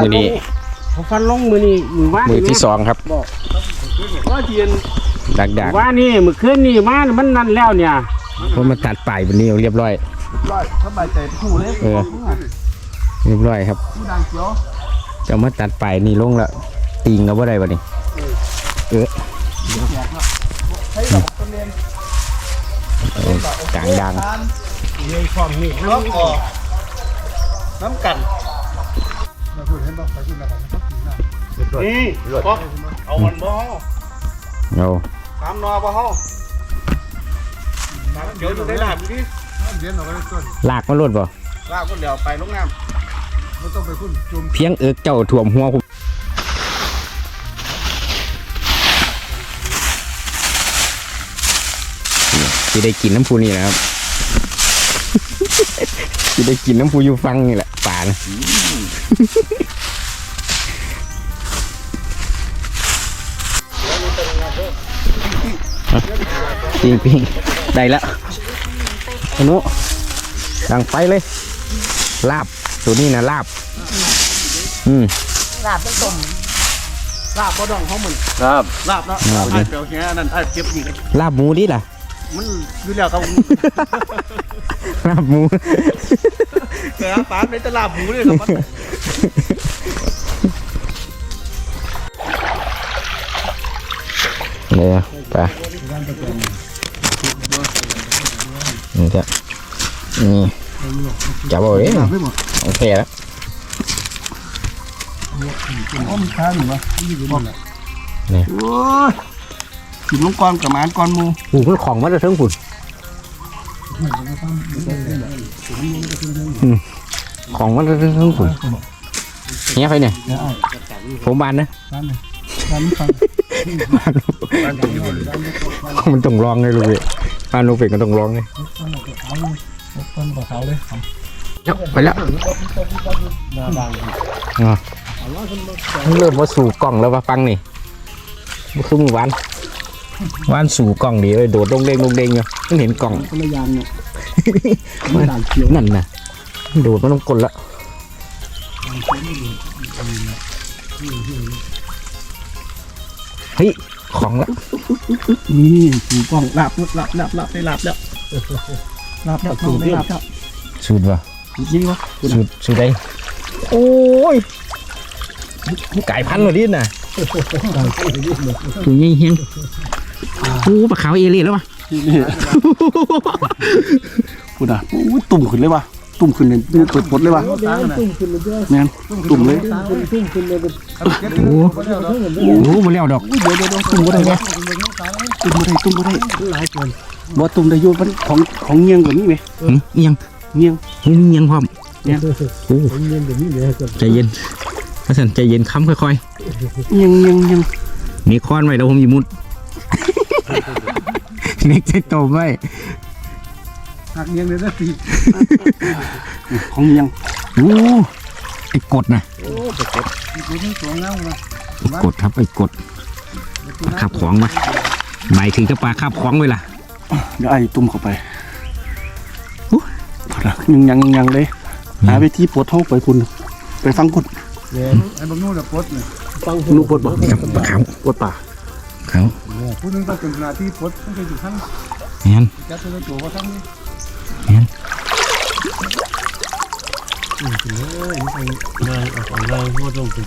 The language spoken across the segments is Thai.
เดี๋ยวกันมามือนี้เขาฟันลงมือนี้มือว่านมือที่สองครับบอกว่าเทียนดักดักว่านี่มือคืนนี่มามันนั่นแล้วเนี่ยเพราะมันตัดปลายบนนี้เรียบร้อยร้อยสบายใจผู้เลยเออเรียบร้อยครับผู้ดังเขียวจะมาตัดปลายนี่ลงแล้วตีงเอาบ่ได้บ่นี่เออใช้ดอกต้นเรียนเอากลางดังทานในความนี่ล็อกออกน้ำกันมา พูดเห็นบอกไปพูดอะไรนะครับนี่ป๊อกเอามันบ่เอาสามนอบ่เฮาเดี๋ยวอยู่ได้ลาบดิน้ำเย็นออกไปต้นลากมาลดบ่ลาบก็เดี๋ยวไปลงน้ไม่ต้องไปพุ่นจุ่มเพียงเอิกเจ้าถ่วมหัวผมจะได้กินน้ำพูนี่นะครับ จะได้กินน้ำพูอยู่ฟังนี่แหละป่านะปิงปิงได้แล้วอนุดังไฟเลย ลาบ ตัวนี้นะลาบ อืมำลาบบ่ดองเขาเหมือนครับลาบเนาะลาบดิเดี๋ยวแค่นั้นไอ้เก็บอีกลาบหมูดิล่ะ มันอยู่แล้วครับลาบหมู แต่ปานในตลาดหมูเลยครับมันเนี่ยไปนี่จ้ะนี่จับเอาเลยโอเคแล้วอ้อมข้างอยู่ปะโอ้ย กินลงกรกับหมานกรหมูหูมันของมันจะเทิงฝุ่นอืมของมันจะเทิงฝุ่นเนี้ยไปเนี่ยผมบานนะร้านฟังมันต้องลองเลยลูกเว้ยบ้านลูกเป็ดก็ต้องลองเลยต้นกับเขาเลยเดี๋ยวไปแล้วนาดังอะมันเริ่มว่าสู่กล่องแล้วว่าฟังนี่มันคือมือวาน วานสู่กล่องดีเลยโดดลงเด้งลงเด้งอยู่มันเห็นกล่องคนละยางเนี่ยมันด่างเขียวนั่นน่ะโดดมันต้องกลละเฮ้ยของละนี่ถูกล้องลาบลาบลาบลาบได้ลาบแล้วลาบแล้วถูกได้ลาบแล้วสูดวะนี่วะสูดสูดได้โอ้ยไก่พันธุ์เหรอดิน่ะตัวใหญ่เฮียง โอ้ปลาขาวเอเลี่แล้ววะพูดอะโอ้ยตุ่มขึ้นเลยวะตุ่มขึ้นเลยตุ่มเปิดปดเลยวะตุ้มขึ้นเลยด้วยแม่นตุ่มเลยตุ้มขึ้นเลยเป็นโอ้โหมาแล้วดอกเดี๋ยวเดี๋ยวเดี๋ยวตุ่มก็ได้วะตุ่มก็ได้ตุ่มก็ได้หลายคนบ่ตุ่มได้อยุ่มันของของเงียงกว่านี้ไหมหึอิหยังเงียงหึอิหยังพร้อมเนี่ยโอ้ผมเรียนแบบนี้เลยครับใจเย็นพระสันใจเย็นค้ำค่อยเงียงเงียงเงียงๆมีค้อนไว้แล้วผมอยิมุด เน็กใจโตไว้หักเงียงเลยนะตีของเงียงโอ้ไอ้กดนะโอ้ไปกดดูที่สวงเงานะไอ้กดครับไอ้กดขับของมาหมายถึงจะปลาขับของไว้ล่ะเดี๋ยวไอ้ตุ่มเข้าไปโอ้พอละยังยังยังเลยหาไปที่ปวดท้องไปคุณ ไปฟังกุดเนี่ยไอ้บางนู่นน่ะปลดเนี่ยฟังลูกปวดบ่ครับปลาขาวปวดป่า ขาวพูดถึงต้องเป็นนาที่ปลดต้องไปอยู่ทั้งแม่นจัดตัวตัวว่าทั้งนี้แม่น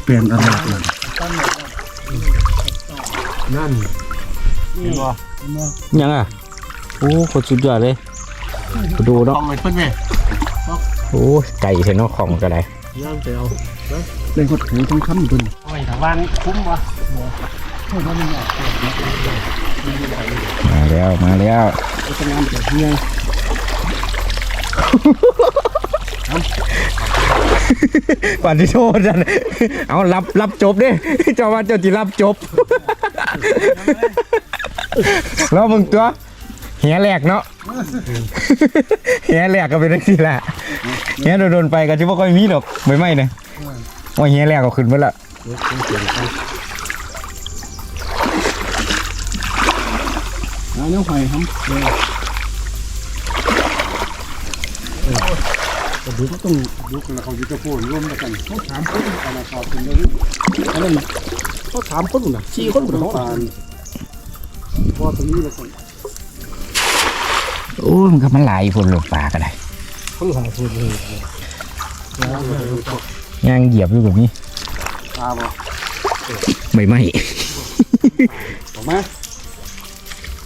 เปลี่ยนอะไรเลยนั่นยังอะโอ้โคตรสุดยอดเลยดูต้เนาะองเลยเพิ่นแม่โอ้ไก่เห็นเนาะของก็ได้ย่างไปเอาเล่นกดหูต้องค้ำเพิ่นโอ้ยถ้าวันคุ้มวะพูดว่า มาแล้วมาแล้วจะทำงานแบบเงียงปฏิโทษจันเอารับรับจบดิเจ้าว่าเจ้าจีรับจบ แล้วมึงตัวเหียแหลกเนาะเหียแหลกก็เป็นได้สิแหละเหียโดนๆไปก็จะไม่ค่อยมีหรอกไม่ไม่เนี่ยว่าเหียแหลกก็ขึ้นมาละาเนื้อหอยครับแต่ดูก็ต้องลูกแล้วเขาจะพูดร่วมกันเขาถามคนเอามาสอบเป็นเรื่องอันนั้นเขาถามคนน่ะสี่คนหมดน้องเขาปานพอตรงนี้แล้วกันโอ้ยมันก็มันหลายพุ่นหลบปลาก็ได้เขาหาคนเลยย่างเหยียบอยู่แบบนี้ตาบ่ใบไม้ออกมาด้านหนึ่งโอ้ฟาดลูกนาด่างนี่ก่อนฟาดลูกนาด่างนี่มา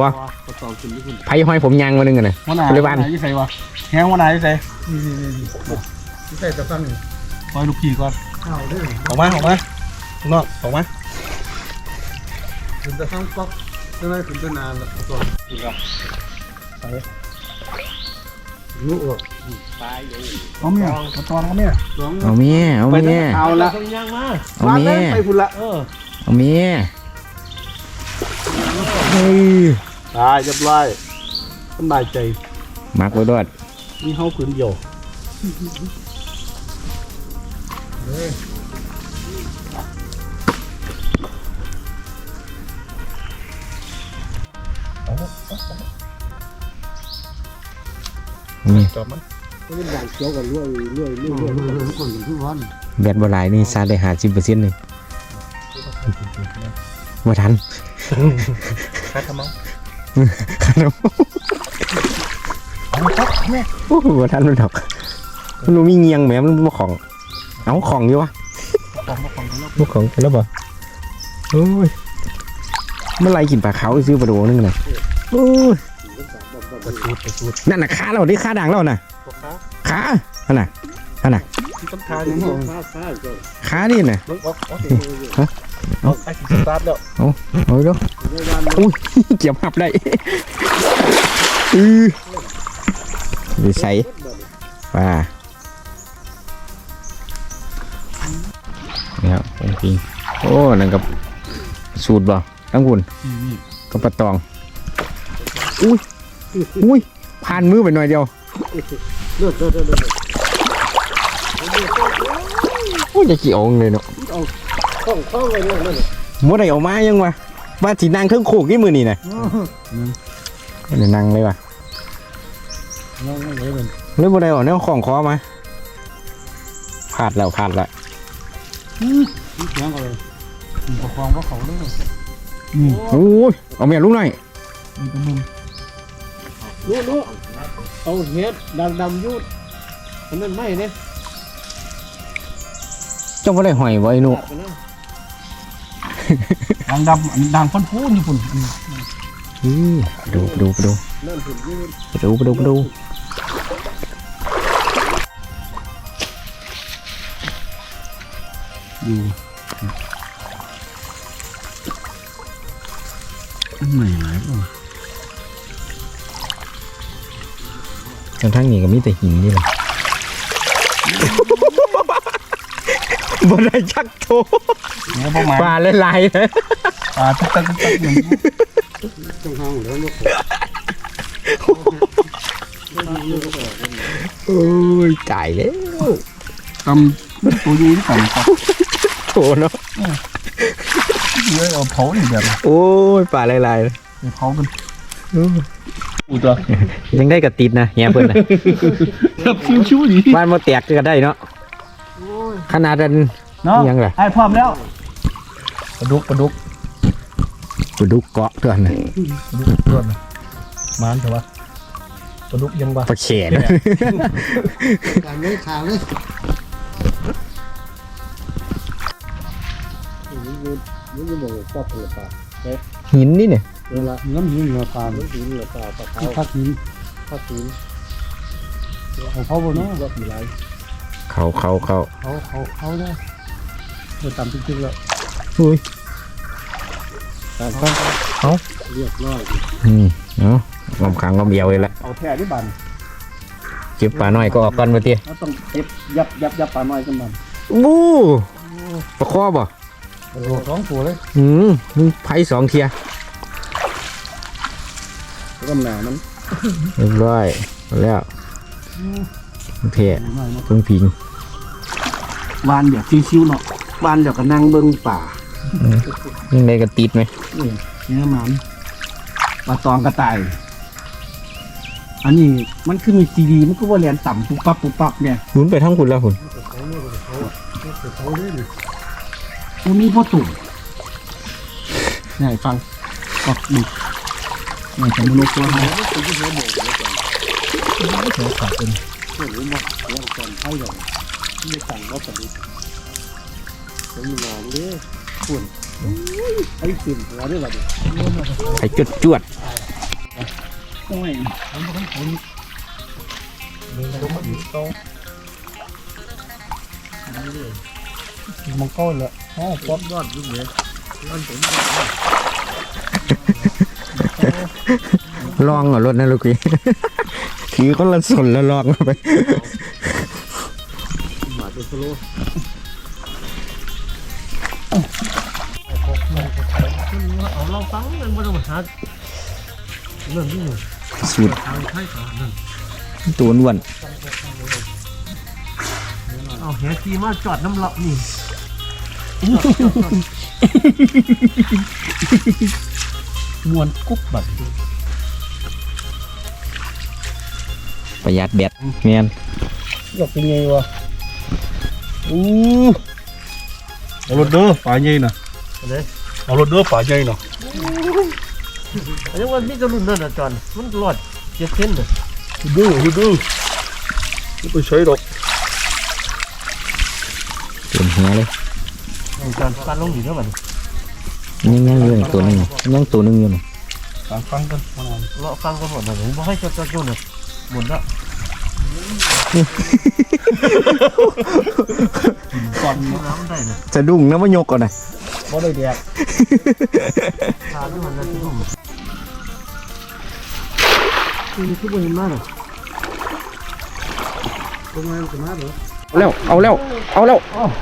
บเอาเลยอะบ่ก็ต่อขึ้นที่คุณไผ่ห้อยผมยางมาหนึงกันนะหัวหน้าบริวารหัวหน้ายี่ใส่วะแห้งหัวหน้ายี่ใส่นี่นี่นี่ยี่ใส่ตะตั้งนี่ปล่อยลูกพี่ก่อนข้าวด้วยออกมาออกมาข้างนอกออกมาถึงจะตั้งป๊อกจะได้ถึงจะนานละตัวลูกออกเอาเมียกระตอนเอาเมียสองเอาเมียเอาไปเมียเอาละต้องย่างมาเอาเมียไปพุ่นละเออเอาเมีย เฮ้ยตายเรียบร้อยสบายใจมักไว้ด้วยมีเฮาผืนเดียวนี่จอบมันนี่ด่างเขียวกันเรื่อยเรื่อยเรื่อยเรื่อยเรื่อยทุกคนทุกวันแบตบ่หลายนี่ซาได้หาสิบเปอร์เซ็นต์เลยบ่ทัน คัดทำมั้งขนมโอ้โหบ่ทันมันดอกมันบ่มีเงียงแหมมันบ่ของ เอาของอยู่วะของมาของแล้วบ่ของไปแล้วบ่โอ้ยเมื่อไรกินปลาขาวซื้อปลาโดนึงน่ะโอ้ยกระสูดกระสูดนั่นน่ะขาเราดิขาด่างเราน่ะพวกค้าขาอันน่ะอันน่ะต้นทางอย่างนี้ข้าวข้าวก็ขานี่น่ะมึงออกออก เอาไอ้สตาร์ทแล้วเอาเดูในด้านอุ้ยเกี่ยวหับได้อือดีใส่ป่าเนี่ยผมพิงโอ้นั่นกับสูตรบ่ทั้งคุณกับปลาตอง อุ้ยอุ้ยผ่านมือไปหน่อยเดียวเลือดเลือดเลือดโอ้ยจะกี่องค์เลยเนาะ ข้องข้องเลยเนี่ยมัวได้ออกมายังวะว่าสีนางเครื่องโขกนี่มือนี่นะเดี๋ยวนั่งเลยว่ะนั่งนั่งเลยมันเลยบ่ไดออกแนวของคอมาพลาดแล้วพลาดแล้วเสียงอะไรประคองว่าเขาด้วยโอ้ยเอาเมียลุกหน่อยรู้รู้เอาเฮ็ดดำดำยุดมันไม่เนี่ยจ้าบ่ได้หอยไอ้หนู ดังดำดังพ้นพูนญี่ปุ่นอื้อดูดูดูนั่นถึงยืนดูดูดูไม่ไหนทางทางนี้ก็มีแต่หินนี่แหละ บ่ได้จักโตเนี่ยประมาณปลาหลายๆนะปลาตุ๊กตักตุ๊กตักอย่างนี้ตรงห้างแล้วลูกโอ้ยตายแล้วตำตัวยูนี่ก่อนครับโถเนาะเยอะเอาเผานี่แบบโอ้ยปลาหลายๆนะเผากันอูตัวยังได้กระติดนะเฮียเพิ่นนะแบบชิวๆดีบ้านมาแตกก็ได้เนาะ ขนาดนั้นเนาะยังเหรอไอ้พร้อมแล้วปลาดุกปลาดุกปลาดุกเกาะเพื่อนนะปลาดุกตัวนะมานเถอะวะปลาดุกยังวะปลาแขนการเลยขาเลยนี่นี่บอกปอกเปลือกปลาหินนี่เนี่ยเวลาเนื้อหินเนื้อปลาเนื้อหินเนื้อปลาปลาขาวพักหินพักหินเขาเขาบนเนาะว่ามีไร เขาเขาเขาเขาเขาเขาเนี่ยเออตามจริงๆแล้วอุ้ยตามต้องเขาเรียบร้อยนี่เนาะงอมขังงอมเดียวเลยละเอาแท้ที่บันก็บปลาน้อยก็ออกก่อนมาเตี้ยเราต้องเก็บยับยับยับปลาน้อยขึ้นมาบูปลาคอบ่โอ้โหสองตัวเลยอืมมึงไผ่สองเทียแล้วก็หนามันเรียบร้อยเอาแล้ว เท่เพิ่งพิงวานแบบชิวๆเนาะวานเดี๋ยวก็นั่งเบิ้งป่ายังไงก็ติดไหมเนี่ยเนื้อมันปลาตองกระต่าย อันนี้มันคือมีซีดีมันก็ว่าเรียนต่ำปุ๊บปั๊บปุ๊บปั๊บเนี่ยหมุนไปทั้งคุณแล้วคุณเขาเลยนี่มันมีพ่อตุ่มนี่ฟังก็ดูนี่จะมันกตัวให้เขาขาดเป็นเรื่องรู้มั้ยเรื่องก่อนไพ่ใหญ่ไม่ต่างก็สนิทผมมองเลยคุณไอ้สิ่งหัวได้แบบนี้ไผ่จวดจวดโอ้ยมันก็เลยอ๋อป๊อปยอดยุ่งเลยลองเหรอรถนะลูกพี่ ถือคนละสนแล้วลองเอาไปมาเป็นสโลเอาเราฟังมันบ่ต้องหาเรื่องนี้สูตรทางไทยเขานั่นตัวอ้วนเอาแหทีมาจอดน้ำเลาะนี่มวนกุ๊บแบบ ประหยัดแบตเมียนอยากเป็นไงวะอู้เอารถเด้อป่าใหญ่น่ะเลยเอารถเด้อป่าใหญ่น่ะอันนี้ว่านี่จะรุ่นนั่นน่ะจอนมันรอดเจ็ดเส้นน่ะดื้อดื้อไม่ไปใช้ดอกเต็มหัวเลยจอนการลงอยู่เท่าไหร่ยังยังอยู่อีกตัวหนึงยังตัวหนึงอยู่น่ะฟังฟังกันมานานเลาะฟังก็หมดเลยบ่ให้จอดจอดอยู่น่ะ หมดละก่อนน้ำได้น่ะจะดุ้งนะมายกก่อนนะบ่ได้แดกทานนี่มันน่ะทุ่มนี่คือบ่เห็นมาน่ะตรงนั้นสมาร์ทเหรอเอาแล้ว เอาแล้ว เอาแล้ว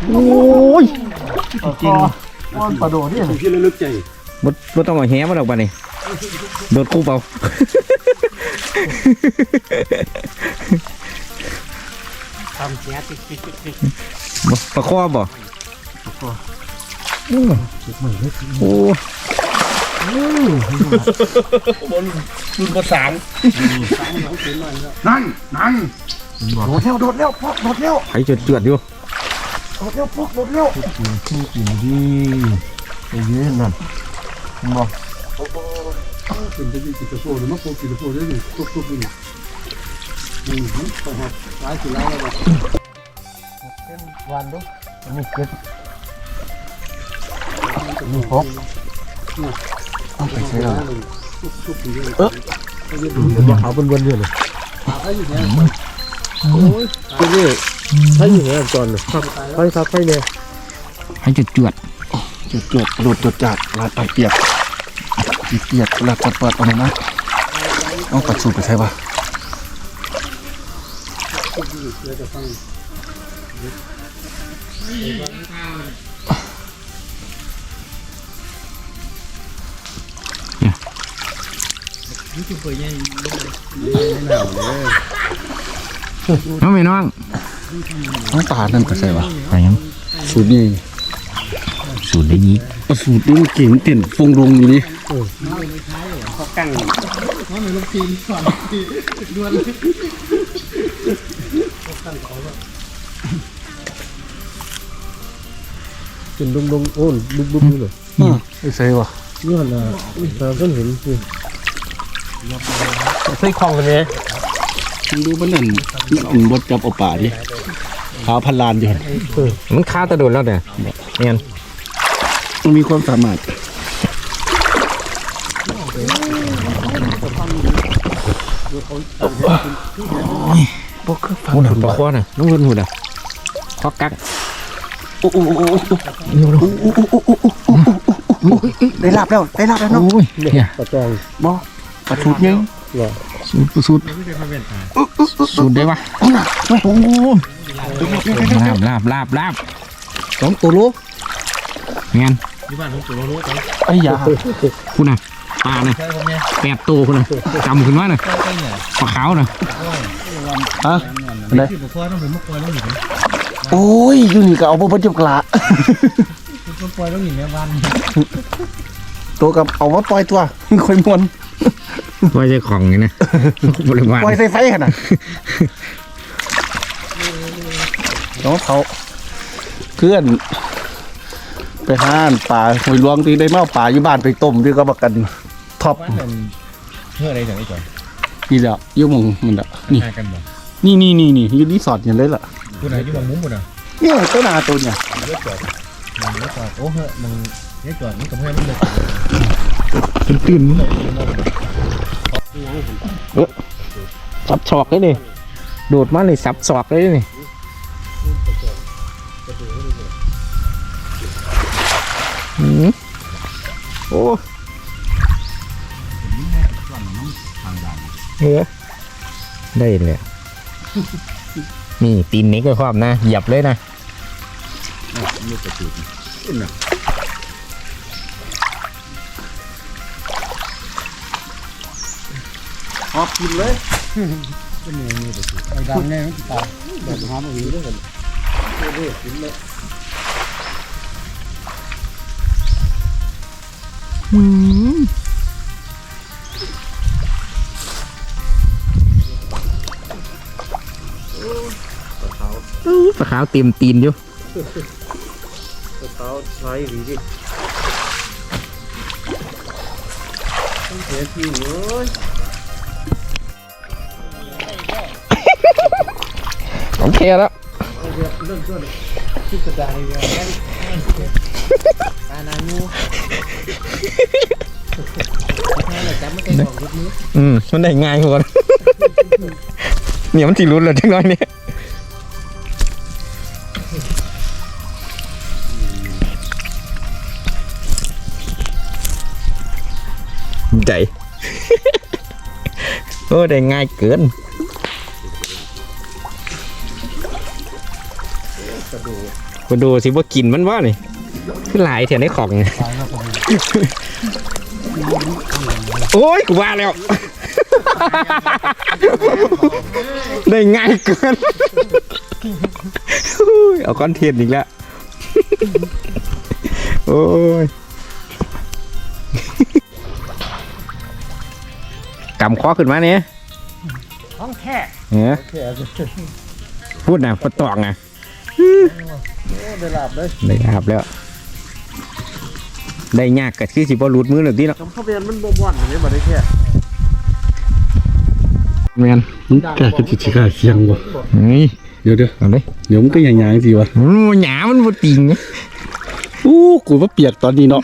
โอ้ยจริงว่านปลาโดดนี่น่ะพี่เลยลึกใจบดบดต้องเอาแหมาดอกปะนี่โดดคู่เปล่า ทำแหติ๊กติ๊กติ๊กติ๊กบ่ปลาคอบ่โอ้รุ่นภาษานนั่นนั่นโดดแล้วโดดแล้วพอกโดดแล้วไผ่จวดจวดอยู่โดดแล้วพอกโดดแล้วกินดีไปยืนนั่นบ่ เป็นจะดีกิจโฟหรือไม่โฟกิจโฟได้ดิทุกทุกนี่อืมไปหาร้ายสุดแล้วแล้วเป็นวันดูอันนี้เกิดนี่หกไปใช้แล้วทุกทุกนี่บ่เอาเป็นวนๆอยู่เลยไปอยู่เนี่ยที่นี่ใช้อยู่เนี่ยจอนครับไปครับไปเนี่ยไผ่จวดจวดจุดจุดโดดจุดจัดลาดไปเปียก เปียกลาดเปิดเปิดเอาหน่อยนะเอากระสูบไปใช่ปะน้องไม่น้องน้องตานั่นก็ใช่ปะไปยังสูตรนี่สูตรได้ยีเอาสูตรนี่เก่งเต้นฟงรงอยู่นี่ เออเขากั้งว่าเหมือนลูกทีมสอนที่ด้วนเขาแบบเป็นดงดงโอ้นบุบบุบนี่เลยไอ้ใส่วะนี่มันอะเราก็เห็นคือใส่คลองเลยดูมันนั่นมันบดจับเอาป่าดิขาวพันลานอยู่มันค้าตะโดนแล้วเนี่ยเนี่ยมันมีความสามารถ หุ่นปลาคอน่ะน้องหุ่นหุ่นอะคอกักโอ้โหได้ลาบแล้วได้ลาบแล้วนาะโอ้ยเนี่ยกระจองบ่กระสูตรยังสูดสูดสูดได้ปะโอ้โหลาบลาบลาบลาบสองตัวโลเงี้ยที่บ้านผมตัวรู้กันไอ้ยาคุณน่ะ ปลาน่ะใช่ผมเนี่ยแปดตัวคุณน่ะจำขึ้นมาน่ะใช่ใช่เนี่ยปลาขาวน่ะฮะได้ที่ผมปล่อยต้องผมมาปล่อยต้องหนีโอ้ยอยู่นี่ก็เอาบ่เบ่จบกละผมปล่อยต้องหนีแม่บ้านตัวกับเอามาปล่อยตัวค่อยมวนไว้ใจของไงนะบริวารปล่อยใส่ไฟขนาดน้องเขาเพื่อน ไปห้านป่าหอยหลวงที่ได้เมาป่าอยู่บ้านไปต้มที่ก็บักกัน ท็อปบ้านเป็นเพื่ออะไรจังไอ้ก่อนนี่แหละอยู่หมองมันละนี่หากันบ่นี่นี่นี่นี่อยู่รีสอร์ทอย่างเลยล่ะคุณไหนที่มองมุ้งบ่น่ะนี่ตัวหนาตัวเนี่ยเยอะจอดมันเยอะจอดโอ้เหอะมันเยอะจอดมันกับเพื่อนมันเลยตื่นสับศอกเลยนี่โดดมาเลยสับศอกเลยนี่อืมโอ้ เออได้เลยนี่ตีนนี้ก็ครอบนะเหยียบเลยนะหอบกินเลยไอ้ดำเนี่ยมันตายแบบหามาหิวด้วยกันอู้ ปลาขาวเต็มตีนอยู่เท้าใช้ดีดิต้องเสียทีเว้ยโอเคแล้วเริ่มต้นที่กระดาษเลยตานางูถ้าเราจับมันก็สองรถมืออืมมันได้ง่ายกว่าเนี่ยมันสิรุนเลยจังน้อยเนี่ย ใจ โอ้ได้ง่ายเกินมาดูสิว่ากินมันว่านี่คือหลายแถวในของ โอ้ยกูว่าแล้ว ได้ง่ายเกินอุ้ยเอาคอนเทนต์อีกแล้ว โอ้ย กำคอขึ้นมาเนี่ยท้องแท้เนี่ยพูดนะปะตองอะได้หลับเลยได้ครับแล้ว ได้ยากกัดคือสิบ่หลุดมือหนึ่งที่เนาะคำพ่อเบียนมันบ่บ่อนอย่างนี้บ่ได้แค่แมนกล้าจะจิกล้าเสียงบ่นี่เดี๋ยวเดี๋ยวเอาเลยเดี๋ยวมันก็อย่างยางสิวะมันบ่หยามันบ่ติงไงอู้กูว่าเปียกตอนนี้เนาะ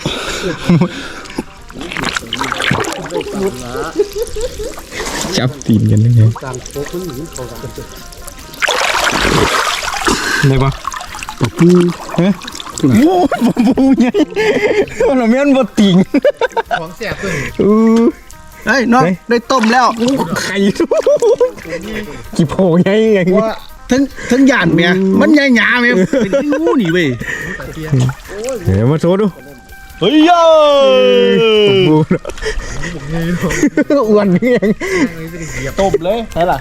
จับตีนกันได้ไงกลางโป๊กมันหนีเขากันได้ปะปะปูฮะโอ้ยบ่บูไงมันแม่นบ่ติงของแสบตัวนี้อู้เฮ้ยน้องได้ต้มแล้วไข่กี่โผล่ไงไงว่าทั้งทั้งหยานเมียมันใหญ่หยาเมียเป็นอู้นี่เว้ยเดี๋ยวมาโชว์ดู เฮ้ยโย่บูอ้วนนี่เองต้มเลยใช่ล่ะ